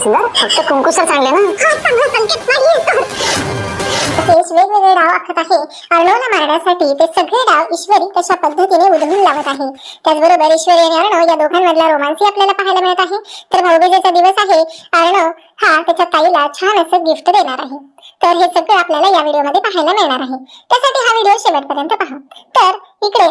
सुंदर फक्त कुंकुसर चांगले ना तसेच वेगवेगळे डाव आखत आहे. अर्णवला मारण्यासाठी ते सगळे डाव ईश्वरी तशा पद्धतीने उधळून लावत आहे. त्याचबरोबर ईश्वरी आणि अर्णव या दोघांमधला रोमांसही आपल्याला पाहायला मिळत आहे. तर भाऊबीजेचा दिवस आहे. अर्णव हा त्याच्या ताईला छान असं गिफ्ट देणार आहे. तर हे सगळं आपल्याला या व्हिडिओमध्ये पाहायला मिळणार आहे. त्यासाठी हा व्हिडिओ शेवटपर्यंत पहा. तर इकडे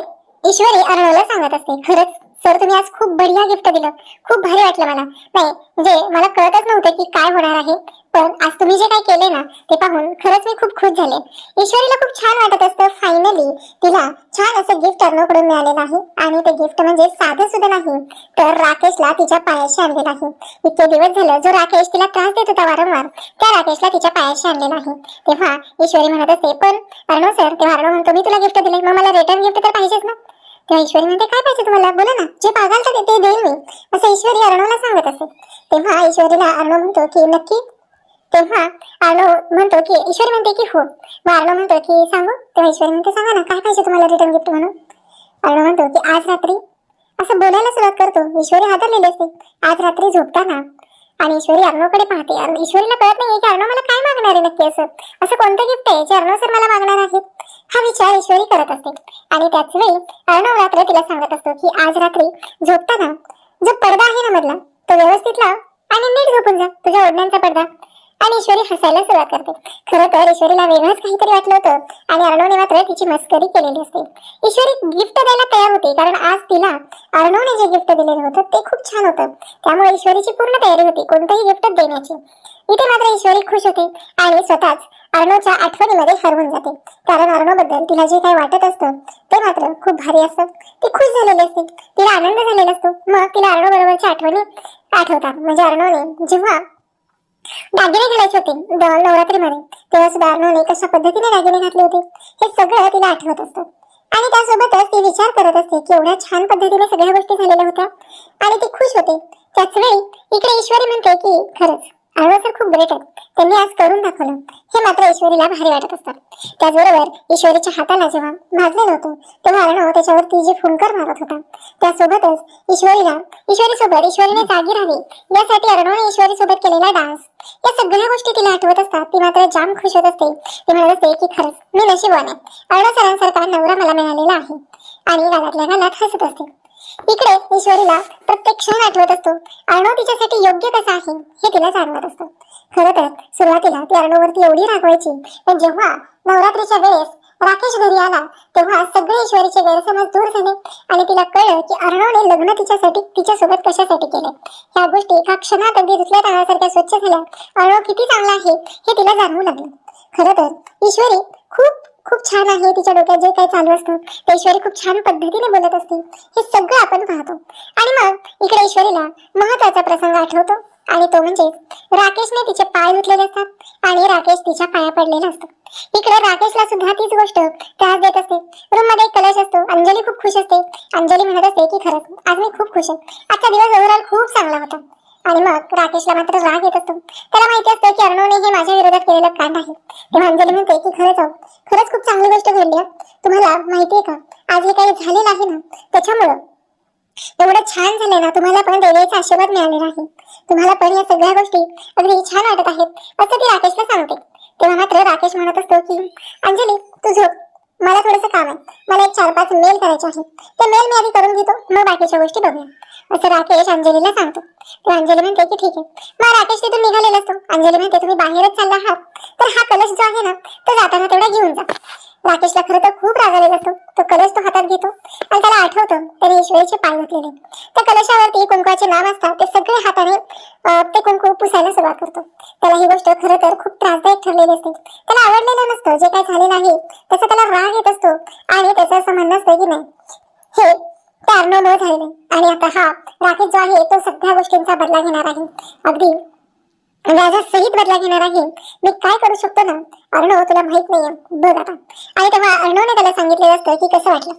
ईश्वरी अर्णवला सांगत असते खरंच. सर तुम्ही आज खूप बढिया गिफ्ट दिलं. खूप भारी वाटलं मला. नाही म्हणजे मला कळतच नव्हतं की काय होणार आहे. पण आज तुम्ही जे काय केले ना ते पाहून खरंच मी खूप खुश झाले. ईश्वरीला खूप छान वाटत असतं. फायनली तिला छान असं गिफ्ट अर्णवकडून मिळालेलं आहे आणि ते गिफ्ट म्हणजे साधं सुद्धा नाही. तर राकेशला तिच्या पायाशी आणलेलं आहे इतके दिवस झालं जो राकेश तिला त्रास देत होता वारंवार त्या राकेशला तिच्या पायाशी आणलेला आहे तेव्हा ईश्वरी म्हणत असते पण अर्णव सर तेव्हा अर्णव म्हणतो मी तुला गिफ्ट दिले मग मला रिटर्न गिफ्ट तर पाहिजेच ना. तेव्हा ईश्वरी म्हणते काय पाहिजे तुम्हाला? बोला ना. जे पागाल तर ते देईल मी. असं ईश्वरी अर्णवला सांगत असते तेव्हा ईश्वरीला अर्णव म्हणतो की नक्की? तेव्हा अर्णव म्हणतो की ईश्वरी म्हणते की हो. मग अर्णव म्हणतो की सांगू? तेव्हा ईश्वरी म्हणते सांगा ना काय पाहिजे तुम्हाला रिटर्न गिफ्ट म्हणून? अर्णव म्हणतो की आज रात्री. असं बोलायला सुरुवात करतो. ईश्वरी हादरलेली असते. आज रात्री झोपताना आणि ईश्वरी अर्णवकडे पाहते. ईश्वरीला कळत नाही की अर्णव मला काय मागणार आहे नक्की असं. असं कोणतं गिफ्ट आहे जे अर्णव सर मला मागणार आहेत? हा विचार ईश्वरी करत असते. आणि त्याच वेळी अर्णव रात्र तिला सांगत असतो की आज रात्री झोपताना जो पडदा आहे ना मधला तो व्यवस्थित लाव आणि नीट झोपून जा. तुझ्या ओढण्यांचा पडदा. आणि ईश्वरी हसायला सुरुवात करते. खरं तर ईश्वरीला वेगळंच काहीतरी वाटलं होतं आणि अर्णवने मात्र तिची मस्करी केलेली असते. ईश्वरी गिफ्ट द्यायला तयार होते कारण आज तिला अर्णवने जे गिफ्ट दिलेलं होतं ते खूप छान होतं. त्यामुळे ईश्वरीची पूर्ण तयारी होती कोणतंही गिफ्ट देण्याची. इथे मात्र ईश्वरी खुश होते आणि स्वतःच अर्णवच्या आठवणीमध्ये हरवून जाते. कारण अर्णवबद्दल तिला जे काही वाटत असतं ते मात्र खूप भारी असतं. ती खुश झालेली असते तिला आनंद झालेला असतो. मग तिला अर्णव बरोबरच्या आठवणी आठवतात. म्हणजे अर्णवने जेव्हा दागिने घालायचे होते. नवरात्रीमध्ये तेव्हा सुद्धा कशा पद्धतीने दागिने घातले होते हे सगळं तिला आठवत असतं. आणि त्यासोबतच ती विचार करत असते की एवढ्या छान पद्धतीने सगळ्या गोष्टी झालेल्या होत्या. आणि ती खुश होते. त्याच वेळी इकडे ईश्वरी म्हणते की खरंच अर्णव सर खूप ग्रेट आहेत त्यांनी आज करून दाखवलं. हे मात्र ईश्वरीला भारी वाटत असतात त्याचबरोबर ईश्वरीच्या हाताला जेव्हा भाजलेलं होतं तेव्हा अर्णव हो त्याच्यावरती जे फुंकर मारत होता त्यासोबतच ईश्वरीला ईश्वरी सोबत ईश्वरीने जागी राहावी यासाठी अर्णवने हो ईश्वरी सोबत केलेला डान्स. या सगळ्या गोष्टी तिला आठवत असतात ती मात्र जाम खुश होत असते. ती म्हणत असते की खरंच मी नशीबवान आहे. अर्णव सरांसारखा नवरा मला मिळालेला आहे. आणि गालातल्या गालात हसत असते. इकडे ईश्वरीला प्रत्येक क्षण आठवत असतो. अर्णव तिच्यासाठी योग्य कसा आहे हे तिला जाणवत असतो. खरं तर सुरुवातीला ती अर्णववरती एवढी रागवायची. पण जेव्हा नवरात्रीच्या वेळेस राकेश घरी आला तेव्हा सगळे ईश्वरीचे गैरसमज दूर झाले आणि तिला कळलं की अर्णवने लग्न तिच्यासाठी तिच्यासोबत कशासाठी केले. ह्या गोष्टी एका क्षणात अगदी धुतल्या तांदळासारख्या स्वच्छ झाल्या. अर्णव किती चांगला आहे हे तिला जाणवू लागलं. खरं तर ईश्वरी खूप खूप छान आहे तिच्या डोक्यात जे काही चालू असतं ते ईश्वरी खूप छान पद्धतीने बोलत असते. हे सगळं आपण पाहतो. आणि मग इकडे ईश्वरीला महत्त्वाचा प्रसंग आठवतो. आणि तो म्हणजे राकेशने तिचे पाय धुतलेले असतात आणि राकेश तिच्या पाया पडलेला असतो. इकडे राकेशला सुद्धा तीच गोष्ट त्रास देत असते. रूममध्ये एक कलश असतो. अंजली खूप खुश असते. अंजली म्हणत असते की खरंच आज मी खूप खुश आहे. आजचा दिवस ओव्हरऑल खूप चांगला होता. आणि मग राकेशला मात्र राग येत असतो. त्याला माहिती असतं की अर्णवने हे माझ्या विरोधात केलेलं कांड आहे. तेव्हा अंजली म्हणते की खरंच हो. खरंच खूप चांगली गोष्ट घडली हो. तुम्हाला माहिती आहे का? आज हे काही झालेलं आहे ना? त्याच्यामुळं एवढं छान झालंय ना तुम्हाला पण देवीचा आशीर्वाद मिळालेला आहे. तुम्हाला पण या सगळ्या गोष्टी अगदी छान वाटत आहेत असं ती राकेशला सांगते. तेव्हा मात्र राकेश म्हणत असतो की अंजली तू झोप. मला थोडंसं काम आहे. मला एक चार पाच मेल करायचे आहे ते मेल मी आधी करून घेतो. मग बाकीच्या गोष्टी बघूया. असं राकेश अंजलीला सांगतो. तर अंजली म्हणते की ठीक आहे. मग राकेश तिथून निघालेला असतो. अंजली म्हणते तुम्ही बाहेरच चालला आहात. तर हा कलश जो आहे ना तो जाताना तेवढा घेऊन जा. राकेशला खरं तर खूप राग आलेला असतो. तो कलश तो हातात घेतो आणि त्याला आठवतं त्याने ईश्वरीचे पाय घातलेले. त्या कलशावरती कुंकवाचे नाम असतात ते सगळे हाताने ते कुंकू पुसायला सुरुवात करतो. त्याला ही गोष्ट खरं तर खूप त्रासदायक ठरलेली असते. त्याला आवडलेलं नसतं जे काय झालेलं आहे त्याचा त्याला राग येत असतो आणि त्याचं असं म्हणणं असतं की नाही हे ते अर्णवमुळे न आहे. आणि आता हा राकेश जो आहे तो सगळ्या गोष्टींचा बदला घेणार आहे. अगदी राजा सहित बदला घेणार आहे. मी काय करू शकतो ना? अर्णव तुला माहीत नाहीये. बघ आता. आणि तेव्हा अर्णवने त्याला सांगितलेलं असतं की कसं वाटलं?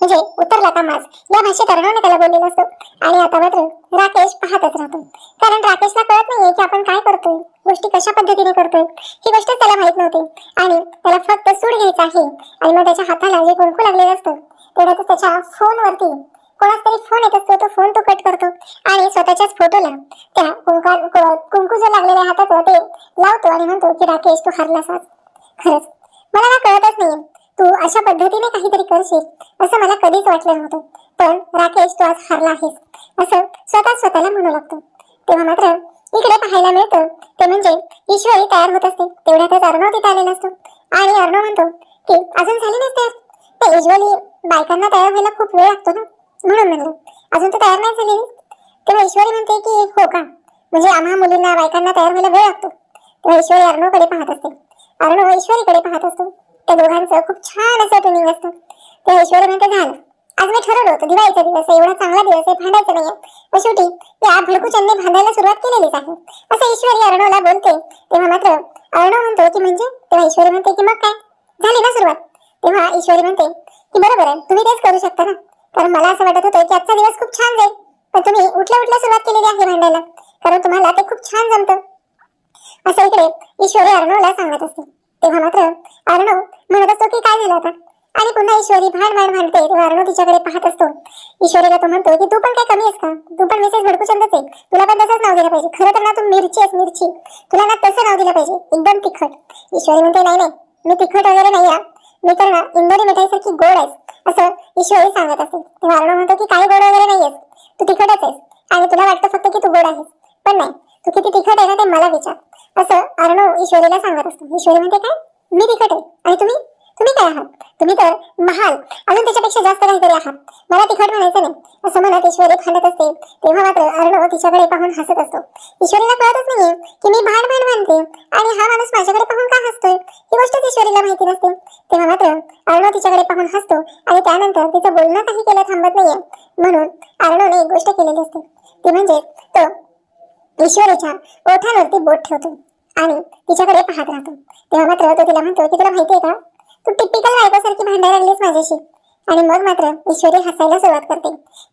म्हणजे उतरला का मास या भाषेत अर्णवने त्याला बोललेलं असतं. आणि आता मात्र राकेश पाहतच राहतो. कारण राकेशला कळत नाहीये की आपण काय करतोय. गोष्टी कशा पद्धतीने करतोय. ही गोष्ट त्याला माहीत नव्हती. आणि त्याला फक्त सूड घ्यायचा आहे. आणि मग त्याच्या हाताला जे कुंकू लागलेलं असतं तेवढ्यातच त्याच्या फोनवरती कोणाचा तरी फोन येत असतो तो फोन तो कट करतो आणि स्वतःच्याच फोटोला त्या कुंका कुंकू जो लागलेल्या हातात ते लावतो आणि म्हणतो की राकेश तू हरलास आज. खरंच. मला ना कळतच नाही तू अशा पद्धतीने काहीतरी करशील असं मला कधीच वाटलं नव्हतं. पण राकेश तू आज हरला आहेस असं स्वतः स्वतःला म्हणू लागतो. तेव्हा मात्र इकडे पाहायला मिळतं ते म्हणजे ईश्वरी तयार होत असते तेवढ्यातच अर्णव तिथे आलेला असतो. आणि अर्णव म्हणतो की अजून झाली नसते? ते युजली बायकांना तयार व्हायला खूप वेळ लागतो ना? म्हणून म्हणलं. अजून तर तयार नाही झालेली. तेव्हा ईश्वरी म्हणते की हो का? म्हणजे आम्हा मुलींना बायकांना तयार व्हायला वेळ लागतो. तेव्हा ईश्वरी अर्णवकडे पाहत असते. अर्णव ईश्वरीकडे पाहत असतो. त्या दोघांचं खूप छान असं ट्रेनिंग असतं. तेव्हा ईश्वरी म्हणते झालं. आज मी ठरवलं होतं दिवाळीचा दिवस आहे एवढा चांगला दिवस आहे भांडायचं नाही व शेवटी या भडकूचंदने भांडायला सुरुवात केलेलीच आहे. असं ईश्वरी अर्णवला बोलते. तेव्हा मात्र अर्णव म्हणतो की म्हणजे? तेव्हा ईश्वरी म्हणते की मग काय? झाली ना सुरुवात. तेव्हा ईश्वरी म्हणते की बरोबर आहे तुम्ही तेच करू शकता ना. कारण मला असं वाटत होतं की आजचा दिवस खूप छान जाईल पण तुम्ही उठल्या उठल्या सुरुवात केलेली आहे भांडायला. कारण तुम्हाला ते खूप छान जमतं. असं इकडे ईश्वरी अर्णवला सांगत असते. तेव्हा मात्र अर्णव म्हणत असतो की काय झालं आता? आणि पुन्हा ईश्वरी भांड भांड भांडते तेव्हा अर्णव तिच्याकडे पाहत असतो. ईश्वरीला तो म्हणतो की तू पण काय कमी आहेस का? तू पण मिसेस भडकूचंदच आहे. तुला पण तसंच नाव दिलं पाहिजे. खरं तर ना तू मिरची आहेस मिरची. तुला ना तसं नाव दिलं पाहिजे. एकदम तिखट. ईश्वरी म्हणते नाही नाही. मी तिखट वगैरे नाही आहे. मी तर ना इंदोरी मिठाईसारखी गोड आहेस असं ईश्वरी सांगत असे तेव्हा अर्णव म्हणतो की काही गोड वगैरे नाही तू तिखटच आहेस आणि तुला वाटतं फक्त की तू गोड आहेस. पण नाही तू किती तिखट आहे ना ते मला विचार. असं अर्णव ईश्वरीला सांगत असतो. ईश्वरी म्हणते काय? मी तिखट आहे. आणि तुम्ही? तुम्ही काय आहात? तुम्ही तर महाल. अजून त्याच्यापेक्षा जास्त काहीतरी आहात. मला तिखट म्हणायचं नाही. असं म्हणत ईश्वरी भांडत असते. तेव्हा मात्र अर्णव तिच्याकडे पाहून हसत असतो. ईश्वरीला कळतच नाहीये की मी भांड भांड म्हणते आणि हा माणूस माझ्याकडे पाहून का हसतोय? ही गोष्टच ईश्वरीला माहिती नसते. तेव्हा मात्र अर्णव तिच्याकडे पाहून हसतो आणि त्यानंतर तिचं बोलणं काही केलं थांबत नाहीये. म्हणून अर्णवने एक गोष्ट केलेली असते. ती म्हणजे तो ईश्वरीच्या ओठांवरती बोट ठेवतो आणि तिच्याकडे पाहत राहतो. तेव्हा मात्र तो तिला म्हणतो की तुला माहितीये का? तू टिपिकल बायकोसारखी भांडायला लागलीस माझ्याशी. आणि मग मात्र ईश्वरी हसायला सुरुवात करते.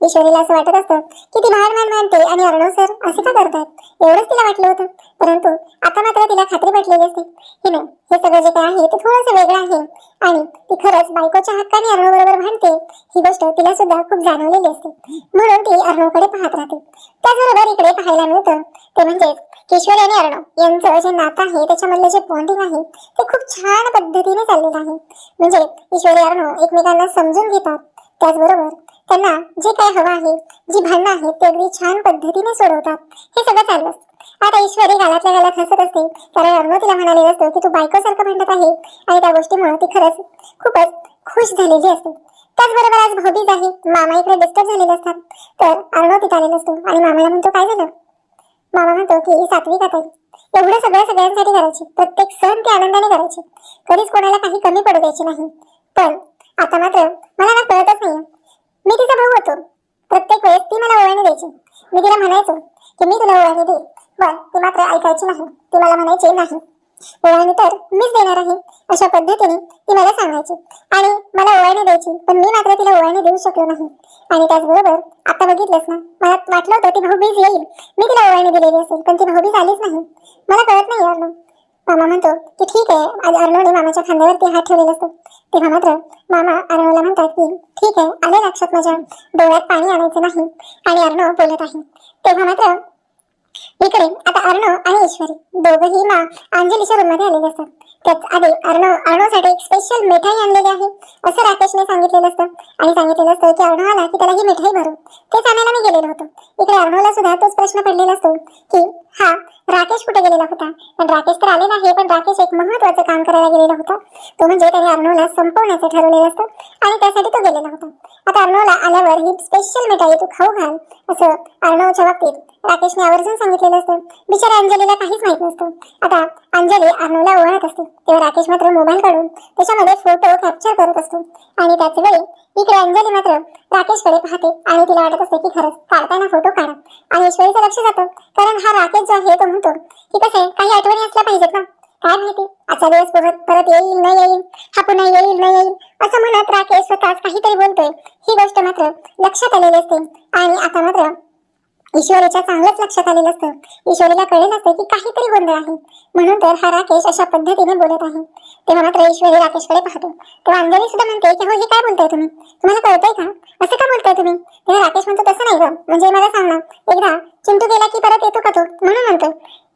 ईश्वरीला असं वाटत असतं की ती लहान मान मानते आणि अर्णव सर असे का करतात एवढंच तिला वाटलं होतं. परंतु आता मात्र तिला खात्री पटलेली असते. की नाही हे सगळं जे काय आहे ते थोडंसं वेगळं आहे. आणि ती खरंच बायकोच्या हक्काने अर्णव बरोबर भांडते ही गोष्ट तिला सुद्धा खूप जाणवलेली असते. म्हणून ती अर्णवकडे पाहत राहते. त्याचबरोबर इकडे पाहायला मिळतं ते म्हणजेच किशोर आणि अर्णव यांचं जे नातं आहे त्याच्यामधलं जे बॉन्डिंग आहे ते खूप छान पद्धतीने चाललेलं आहे. म्हणजे ईश्वरी अर्णव एकमेकांना समजून घेतात. त्याचबरोबर त्यांना जे काय हवं आहे जी भांडणं आहेत ते अगदी छान पद्धतीने सोडवतात. हे सगळं चाललं आता ईश्वरी गालातल्या गालात हसत असते. कारण अर्णव तिला म्हणाले असतं की तू बायकोसारखं भांडत आहे. आणि त्या गोष्टीमुळे ती खरंच खूपच खुश झालेली असते. त्याचबरोबर आज भाऊबीज आहे. मामा इकडे डिस्टर्ब झालेले असतात. तर अर्णव तिथे आलेला असतो. आणि मामाला म्हणतो काय झालं? मामा म्हणतो की सातवी आता एवढं सगळं सगळ्यांसाठी करायची. प्रत्येक सण ते आनंदाने करायचे. कधीच कोणाला काही कमी पडू द्यायची नाही. पण आता मात्र मला ना कळतच नाही मी तिचा भाऊ होतो. प्रत्येक वेळेस ती मला ओळखणी द्यायची. मी तिला म्हणायचो की मी तुला ओळखणी देईन. पण ती मात्र ऐकायची नाही. ती मला म्हणायची नाही. ओवाळणी तर मीच देणार आहे. अशा पद्धतीने ती मला सांगायची. आणि मला ओवाळणी द्यायची पण मी मात्र तिला ओवाळणी देऊ शकलो नाही. आणि त्याचबरोबर आता बघितलंच ना मला वाटलं होतं ती भाऊबीज येईल. मी तिला ओवाळणी दिलेली असेल पण ती भाऊबीज आलीच नाही. मला कळत नाही अर्णव मामा म्हणतो की ठीक आहे आज अर्णवने मामाच्या खांद्यावरती हात ठेवलेला असतो. तेव्हा मात्र मामा अर्णवला म्हणतात की ठीक आहे आले लक्षात माझ्या डोळ्यात पाणी आणायचं नाही. आणि अर्णव बोलत आहे. तेव्हा मात्र इकडे आता अर्णव आणि ईश्वरी दोघंही मा अंजलीच्या रूममध्ये आलेले असतात. त्याच आधी अर्णव अर्णवसाठी एक स्पेशल मिठाई आणलेली आहे असं राकेशने सांगितलेलं असतं. आणि सांगितलेलं असतं की अर्णव आला की त्याला ही मिठाई भरू. तेच आणायला मी गेलेलो होतो. इकडे अर्णवला सुद्धा तोच प्रश्न पडलेला असतो की हा राकेश कुठे गेलेला होता? पण राकेश तर आलेला आहे पण राकेश एक महत्वाचं काम करायला गेलेला होता. तो म्हणजे त्याने अर्णवला संपवण्याचं ठरवलेलं असतं आणि त्यासाठी तो गेलेला होता. आता अर्णवला आल्यावर ही स्पेशल मिठाई तू खाऊ घाल असं अर्णवच्या बाबतीत राकेशने आवर्जून सांगितलेलं असतं. बिचारा अंजलीला काहीच माहीत नसतं. आता अंजली अर्णवला ओळखत असते. तेव्हा राकेश मात्र मोबाईल काढून त्याच्यामध्ये फोटो कॅप्चर करत असतो. आणि त्याच वेळी इकडे अंजली मात्र राकेशकडे पाहते आणि तिला वाटत असते की खरंच काढताना फोटो काढा. आणि ईश्वरीचं लक्ष जातं कारण हा राकेश जो आहे तो म्हणतो की कसं आहे काही आठवणी असल्या पाहिजेत ना. काय माहिती आजचा दिवस परत परत येईल न येईल हा पुन्हा येईल न येईल. असं म्हणत राकेश स्वतःच काहीतरी बोलतोय. ही गोष्ट मात्र लक्षात आलेली असते. आणि आता मात्र ईश्वरीच्या चांगलंच लक्षात आलेलं असतं. ईश्वरीला कळेल असतं की काहीतरी गोंधळ आहे. म्हणून तर हा राकेश अशा पद्धतीने बोलत आहे. तेव्हा मात्र ईश्वरी राकेशकडे पाहतो. तेव्हा अंजली सुद्धा म्हणते की हो हे काय बोलताय तुम्ही? तुम्हाला कळतंय का? असं का बोलताय तुम्ही? तेव्हा राकेश म्हणतो तसं नाही ग. म्हणजे मला सांग. ना एकदा चिंटू गेला की परत येतो का तो? म्हणून म्हणतो.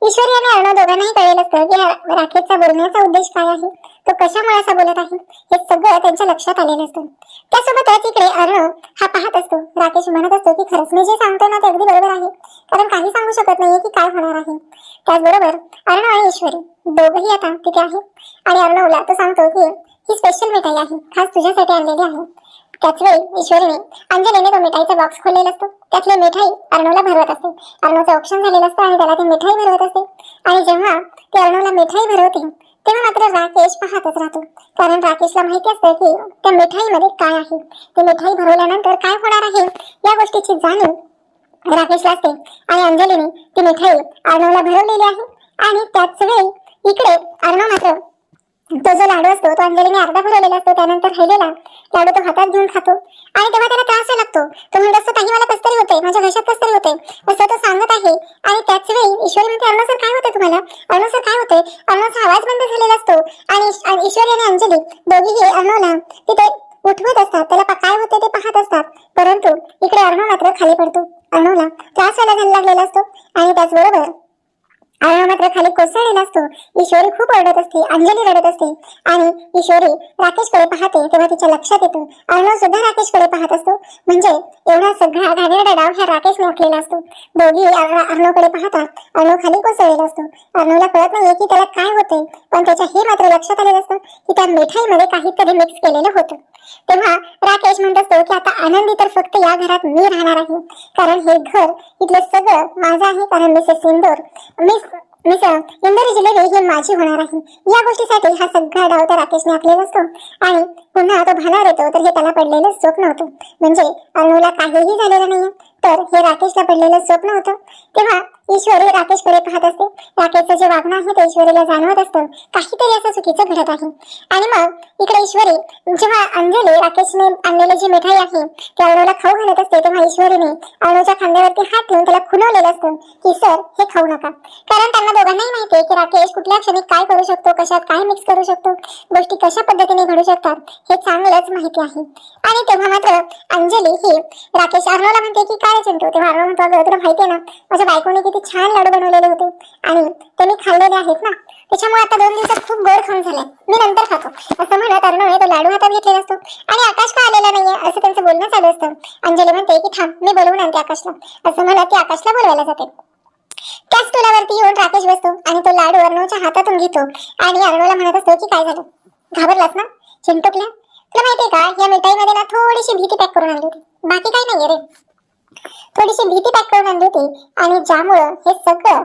ईश्वरी आणि अर्णव दोघांनाही कळेल असतं की राकेशचा बोलण्याचा उद्देश काय आहे. तो कशामुळे असा बोलत आहे? हे सगळं त्यांच्या लक्षात आलेलं असतं. त्यासोबतच इकडे अर्णव हा पाहत असतो. राकेश म्हणत असतो की खरंच मी जे सांगतो ना ते अगदी बरोबर आहे. कारण काही सांगू शकत नाहीये की काय होणार आहे. त्याचबरोबर अर्णव आणि ईश्वरी दोघही आता तिथे आहे. आणि अर्णवला तो सांगतो की ही स्पेशल मिठाई आहे. खास तुझ्यासाठी आणलेली आहे. त्याच वेळी ईश्वरीने अंजलीने तो मिठाईचा बॉक्स खोललेला असतो. त्यातली मिठाई अर्णवला भरवत असते. अर्णवचं औक्षण झालेलं असतं आणि त्याला ती मिठाई भरवत असते. आणि जेव्हा ती अर्णवला मिठाई भरवते तेव्हा मात्र राकेश पाहतच राहतो. कारण राकेशला माहिती असतं की त्या मिठाईमध्ये काय आहे. ती मिठाई भरवल्यानंतर काय होणार आहे? या गोष्टीची जाणीव राकेशला असते. आणि अंजलीने ती मिठाई अर्णवला भरवलेली आहे. आणि त्याच वेळी इकडे अर्णव मात्र तो जो लाडू असतो तो अंजलीने अर्धा भरवलेला असतो त्यानंतर राहिलेला लाडू तो हातात घेऊन खातो. आणि तेव्हा त्याला त्रास लागतो. तो म्हणत असतो काही मला कसतरी होते माझ्या घशात कसतरी होते असं तो सांगत आहे. आणि त्याच वेळी ईश्वरी म्हणते अरुण सर काय होते तुम्हाला? अरुण सर काय होते अरुणाचा आवाज बंद झालेला असतो. आणि आणि ईश्वरी आणि अंजली दोघीही अर्णवला तिथे उठवत असतात. त्याला काय होते ते पाहत असतात. परंतु इकडे अर्ण मात्र खाली पडतो. अर्णवला त्रास व्हायला लागलेला असतो. आणि त्याचबरोबर अर्णव मात्र खाली कोसळलेला असतो. ईश्वरी खूप ओरडत असते अंजली रडत असते. आणि ईश्वरी राकेशकडे पाहते तेव्हा तिच्या लक्षात येतो. अर्णव सुद्धा राकेशकडे पाहत असतो. म्हणजे एवढा सगळा घाणेरडा डाव ह्या राकेशने आखलेला असतो. दोघी अर्ण- अर्णवकडे पाहतात अर्णव खाली कोसळलेला असतो. अर्णवला कळत नाहीये की त्याला काय होते पण त्याच्या हे मात्र लक्षात आलेलं असतं की त्या मिठाईमध्ये काहीतरी मिक्स केलेलं होतं. तेव्हा राकेश म्हणत असतो की आता आनंदी तर फक्त या घरात मी राहणार आहे. कारण हे घर इथलं सगळं माझं आहे कारण Mrs Indore miss miss Indore jalebi हे माझी होणार आहे. या गोष्टीसाठी हा सगळा डाव तर राकेशने आखलेला असतो. आणि पुन्हा तो भानावर येतो तर हे त्याला पडलेलं स्वप्न होतं. म्हणजे अनुला काहीही झालेलं नाहीये तर हे राकेशला पडलेलं स्वप्न होतं. तेव्हा ईश्वरी राकेशकडे पाहत असते. राकेशचं जे वागणं आहे ते ईश्वरीला जाणवत असतं. काहीतरी असं चुकीचं घडत आहे. आणि मग इकडे ईश्वरी जेव्हा अंजली राकेशने आणलेली जी मिठाई आहे ती अर्णवला खाऊ घालत असते तेव्हा ईश्वरीने अर्णवच्या खांद्यावरती हात ठेवून त्याला खुलवलेलं असतं की सर हे खाऊ नका. कारण त्यांना दोघांनाही माहिती आहे की राकेश कुठल्या क्षणी काय करू शकतो कशात काय मिक्स करू शकतो गोष्टी कशा पद्धतीने घडू शकतात हे चांगलंच माहिती आहे. आणि तेव्हा मात्र अंजली ही राकेश अर्णवला म्हणते की काय चिंटू तेव्हा अर्णव म्हणतो अगं तुला माहिती आहे ना माझ्या बायकोने किती छान लाडू बनवलेले होते. आणि ते मी खाल्लेले आहेत ना त्याच्यामुळे आता दोन दिवसात खूप गोड खाऊन झाले. मी नंतर खातो. असं म्हणत अर्णवने तो लाडू हातात घेतलेला असतो. आणि आकाश का आलेला नाहीये असं त्यांचं बोलणं चालू असतं. अंजली म्हणते की थांब मी बोलवून आणते आकाशला. असं म्हणत ती आकाशला बोलवायला जाते. त्याच टोलावरती येऊन राकेश बसतो आणि तो लाडू अर्णवच्या हातातून घेतो. आणि अर्णवला म्हणत असतो की काय झालं? घाबरलास ना? चिंटुकल्या तुला माहितीये का या मिठाईमध्ये ना थोडीशी भीती पॅक करून आणली होती. बाकी काही नाहीये रे. थोडीशी भीती पॅक करून आणली होती आणि ज्यामुळं हे सगळं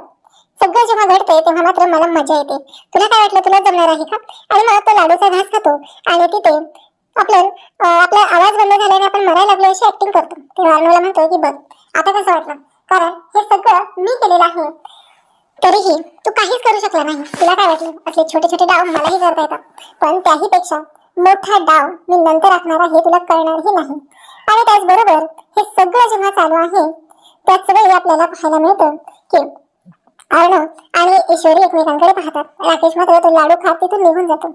सगळं जेव्हा घडतंय तेव्हा मात्र मला मजा येते. तुला काय वाटलं तुला जमणार आहे का? आणि मग तो लाडूचा घास खातो आणि तिथे आपलं आपला आवाज बंद झाल्याने आपण मरायला लागलो अशी ऍक्टिंग करतो. तेव्हा अर्णवला म्हणतो की बघ आता कसं वाटलं? कारण हे सगळं मी केलेलं आहे. तरीही तू काहीच करू शकला नाही. तुला काय वाटलं? असले छोटे छोटे डाव मलाही करता येतात. पण त्याही पेक्षा मोठा डाव मी नंतर आखणार आहे तुला कळणारही नाही. आणि त्याचबरोबर हे सगळं जेव्हा चालू आहे त्याच वेळी आपल्याला पाहायला मिळतं की अर्णव आणि ईश्वरी एकमेकांकडे पाहतात. राकेश मात्र तो लाडू खात तिथून निघून जातो.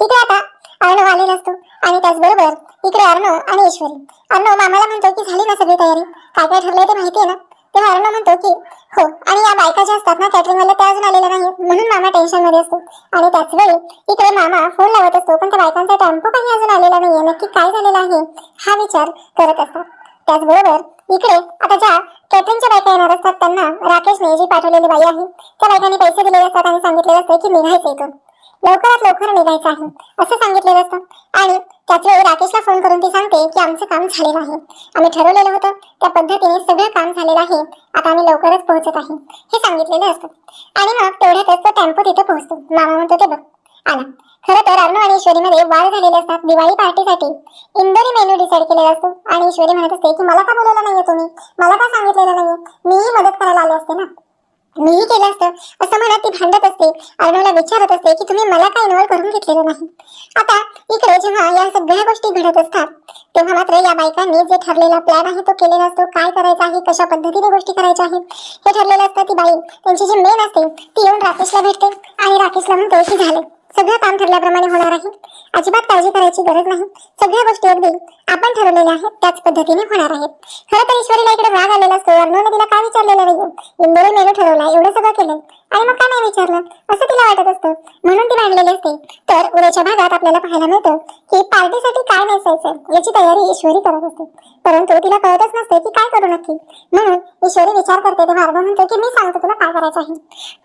इकडे आता अर्णव आलेला असतो आणि त्याचबरोबर इकडे अर्णव आणि ईश्वरी. अर्णव मामाला म्हणतो की झाली ना सगळी तयारी? काय काय ठरलंय ते माहिती आहे ना? तेव्हा अर्णव म्हणतो की हो आणि या बायका ज्या असतात ना कॅटरिंग वाल्या त्या अजून आलेल्या नाही म्हणून मामा टेन्शनमध्ये असतो. आणि त्याच वेळी इकडे मामा फोन लावत असतो पण त्या बायकांचा टेम्पो काही अजून आलेला नाहीये. नक्की काय झालेलं आहे हा विचार करत असतात. त्याचबरोबर इकडे आता ज्या कॅटरिंगच्या बायका येणार असतात त्यांना राकेशने जी पाठवलेली बाई आहे त्या बायकांनी पैसे दिलेले असतात आणि सांगितलेलं असतं की निघायचं इथून लवकरात लवकर निघायचं आहे असं सांगितलेलं असतं. आणि त्याचवेळी राकेशला फोन करून ती सांगते की आमचं काम झालेलं आहे. आम्ही ठरवलेलं होतं त्या पद्धतीने सगळं काम झालेलं आहे. आता आम्ही लवकरच पोहोचत आहे हे सांगितलेलं असतं. आणि मग तेवढ्यातच तो टेम्पो तिथे पोहोचतो. मामा म्हणतो ते बघ आला खरं तर अर्णव आणि ईश्वरीमध्ये वाद झालेले असतात दिवाळी पार्टीसाठी. इंदोरी मेनू डिसाईड केलेला असतो आणि ईश्वरी म्हणत असते की मला का बोलवलं नाहीये तुम्ही? मला का सांगितलेलं नाहीये? मीही मदत करायला आले असते ना? मीही केलं असतं. असं म्हणत ती भांडत असते. अर्णवला विचारत असते की तुम्ही मला का इन्व्हॉल्व करून घेतलेलं नाही? आता इकडे जेव्हा या सगळ्या गोष्टी घडत असतात तेव्हा मात्र या बायकांनी जे ठरलेला प्लॅन आहे तो केलेला असतो. काय करायचं आहे? कशा पद्धतीने गोष्टी करायच्या आहेत? हे ठरलेलं असतं ती बाई. त्यांची जी मेन असते ती येऊन राकेशला भेटते आणि राकेशला म्हणते की झालं. सगळं काम ठरल्याप्रमाणे होणार आहे. अजिबात काळजी करायची गरज नाही. सगळ्या गोष्टी अगदी आपण ठरवलेल्या आहेत त्याच पद्धतीने होणार आहेत. खरं तर ईश्वरीला इकडे राग आलेला असतो अर्णवने तिला काय विचारलेलं नाहीये. इंदोरी मेनू ठरवला एवढं सगळं केलं आणि मग का नाही विचारलं? असं तिला वाटत असतं. म्हणून ती मांडलेली असते. तर उद्याच्या भागात आपल्याला पाहायला मिळतं की पार्टीसाठी काय नेसायचं याची तयारी ईश्वरी करत असते. परंतु तिला कळतच नसते की काय करू नक्की. म्हणून ईश्वरी विचार करते तेव्हा अर्णव म्हणतो की मी सांगतो तुला काय करायचं आहे.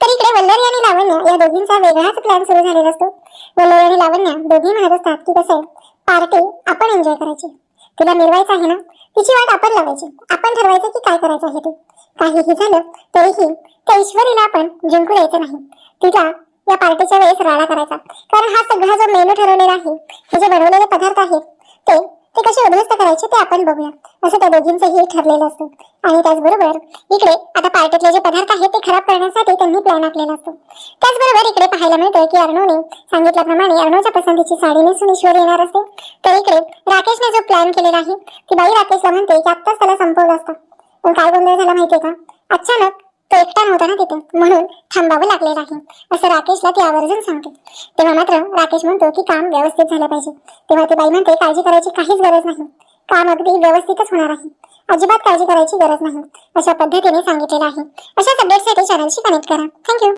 तर इकडे वल्लरी आणि लावण्य या दोघींचा वेगळाच प्लॅन सुरू झालेला असतो. वल्लरी आणि दोघी म्हणत असतात की कसं पार्टी आपण एन्जॉय करायची. तुला मिरवायचं आहे ना? तिची वाट आपण लावायची. आपण ठरवायचं की काय करायचं आहे ते. काहीही झालं तरीही त्या ईश्वरीला आपण जिंकू द्यायचं नाही. तिला या पार्टीच्या वेळेस राडा करायचा. कारण हा सगळा जो मेनू ठरवलेला आहे हे जे बनवलेले पदार्थ आहेत ते ते कसे उद्ध्वस्त करायचे ते आपण बघूया. असं त्या दोघींचंही ठरलेलं असतं. आणि त्याचबरोबर इकडे आता पार्टीतले जे पदार्थ आहेत ते खराब करण्यासाठी त्यांनी प्लॅन आखलेला असतो. त्याचबरोबर इकडे पाहायला मिळते की अर्णवने सांगितल्याप्रमाणे अर्णवच्या पसंतीची साडी नेसून ईश्वर येणार असते. तर इकडे राकेशने जो प्लॅन केलेला आहे ती बाई राकेशला म्हणते की आत्ताच त्याला संपवलं असतं. पण काय गोंधळ झाला माहितीये का? अचानक तो एकटा नव्हता ना तिथे म्हणून थांबावं लागलेलं आहे. असं राकेशला ती आवर्जून सांगते. तेव्हा मात्र राकेश म्हणतो की काम व्यवस्थित झालं पाहिजे. तेव्हा ती बाई म्हणते काळजी करायची काहीच गरज नाही. काम अगदी व्यवस्थितच होणार आहे. अजिबात काळजी करायची गरज नाही. अशा पद्धतीने सांगितलेलं आहे. अशाच अपडेटसाठी चॅनलशी कनेक्ट करा. थँक्यू